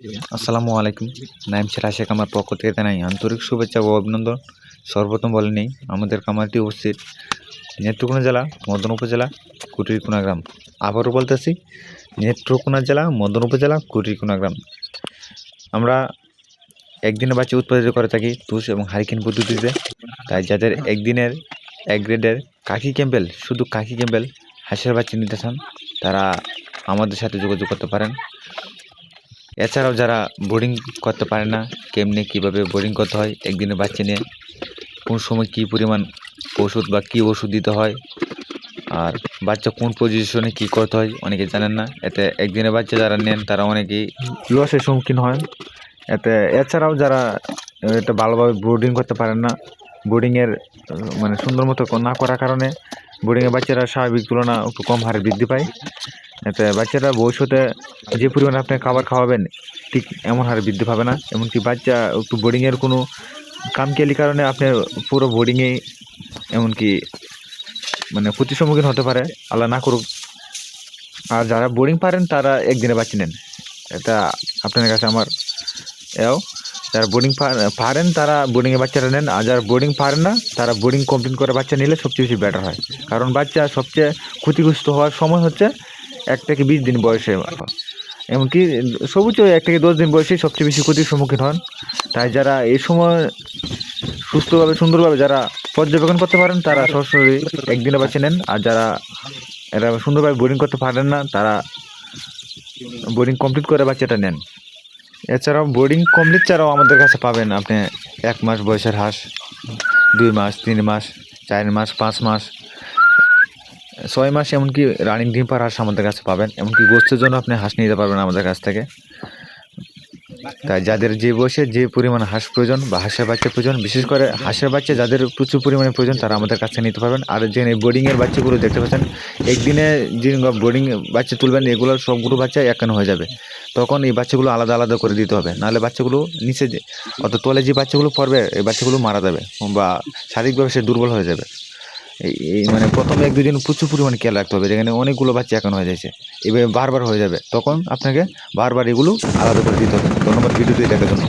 আসসালামু আলাইকুম। নাইম ছেড়া শেখ আমার পক্ষ থেকে জানাই আন্তরিক শুভেচ্ছা ও অভিনন্দন। সর্বপ্রথম বলে নেই, আমাদের খামারটি উপস্থিত। নেত্রকোনা জেলা, মদন উপজেলা, কুটিরকোনা গ্রাম। আবারও বলতেছি, নেত্রকোনা জেলা, মদন উপজেলা, কুটিরকোনা গ্রাম। আমরা একদিনে বাচ্চা উৎপাদিত করে থাকি তুষ এবং হারিকেন পদ্ধতিতে। তাই যাদের একদিনের, এক গ্রেডের কাকি ক্যাম্পেল শুধু কাকি ক্যাম্পেল হাঁসের বাচ্চা নিতে চান, তারা আমাদের সাথে যোগাযোগ করতে পারেন। এছাড়াও যারা বোর্ডিং করতে পারে না, কেমনে কীভাবে বোর্ডিং করতে হয়, একদিনে বাচ্চা নিয়ে কোন সময় কী পরিমাণ ওষুধ বা কী ওষুধ দিতে হয়, আর বাচ্চা কোন পজিশনে কী করতে হয়, অনেকে জানেন না। এতে একদিনে বাচ্চা যারা নেন, তারা অনেকেই লসের সম্মুখীন হয়। এতে এছাড়াও যারা এটা ভালোভাবে বোর্ডিং করতে পারেন না বোর্ডিংয়ের মানে সুন্দর মতো না করার কারণে বোর্ডিংয়ের বাচ্চারা স্বাভাবিক তুলনা একটু কম হারে বৃদ্ধি পায়। বাচ্চারা ভবিষ্যতে যে পরিমাণে আপনি খাবার খাওয়াবেন, ঠিক এমন হারে বৃদ্ধি পাবে না। এমনকি বাচ্চা একটু বোর্ডিংয়ের কোনো কামকেলি কারণে আপনার পুরো বোর্ডিংয়ে এমনকি মানে ক্ষতির সম্মুখীন হতে পারে, আল্লাহ না করুক। আর যারা বোর্ডিং পারেন, তারা একদিনে বাচ্চা নেন। এটা আপনাদের কাছে আমার এও। যারা বোর্ডিং পারেন, তারা বোর্ডিংয়ে বাচ্চারা নেন। আর যারা বোর্ডিং পারেন না, তারা বোর্ডিং কমপ্লিট করে বাচ্চা নিলে সবচেয়ে বেশি বেটার হয়। কারণ বাচ্চা সবচেয়ে ক্ষতিগ্রস্ত হওয়ার সময় হচ্ছে এক থেকে বিশ দিন বয়সে এমনকি সবুজ এক থেকে দশ দিন বয়সে সবচেয়ে বেশি ক্ষতির সম্মুখীন হন। তাই যারা এই সময় সুস্থভাবে, সুন্দরভাবে যারা পর্যবেক্ষণ করতে পারেন, তারা সরাসরি একদিনে বাঁচিয়ে নেন। আর যারা এরা সুন্দরভাবে বোরিং করতে পারেন না, তারা বোরিং কমপ্লিট করে বাচ্চাটা নেন। এছাড়াও বোর্ডিং কমপ্লিট ছাড়াও আমাদের কাছে পাবেন আপনি এক মাস বয়সের হাঁস, দুই মাস, তিন মাস, চার মাস, পাঁচ মাস। ছয় মাস এমনকি রানিং ডিম পার হাঁস আমাদের কাছে পাবেন। এমনকি গোস্তের জন্য আপনি হাঁস নিতে পারবেন আমাদের কাছ থেকে। তাই যাদের যে বয়সে যে পরিমাণ হাঁস প্রয়োজন বা হাঁসের বাচ্চা প্রয়োজন, বিশেষ করে হাঁসের বাচ্চা যাদের প্রচুর পরিমাণে প্রয়োজন, তারা আমাদের কাছে নিতে পারবেন। আর যে বোর্ডিংয়ের বাচ্চাগুলো দেখতে পাচ্ছেন, একদিনে যে বোর্ডিং বাচ্চা তুলবেন এগুলো সবগুলো বাচ্চা একান্ন হয়ে যাবে? তখন এই বাচ্চাগুলো আলাদা আলাদা করে দিতে হবে। নাহলে বাচ্চাগুলো নিচে অত তলে যে বাচ্চাগুলো পড়বে, এই বাচ্চাগুলো মারা যাবে বা শারীরিকভাবে সে দুর্বল হয়ে যাবে। এই মানে প্রথমে এক দুজন প্রচুর পরিমাণে খেয়াল রাখতে হবে, যেখানে অনেকগুলো বাচ্চা এখন হয়ে যাচ্ছে। এভাবে বারবার হয়ে যাবে, তখন আপনাকে বারবার এগুলো আলাদা করে দিতে হবে। ধন্যবাদ, ভিডিওটি দেখার জন্য।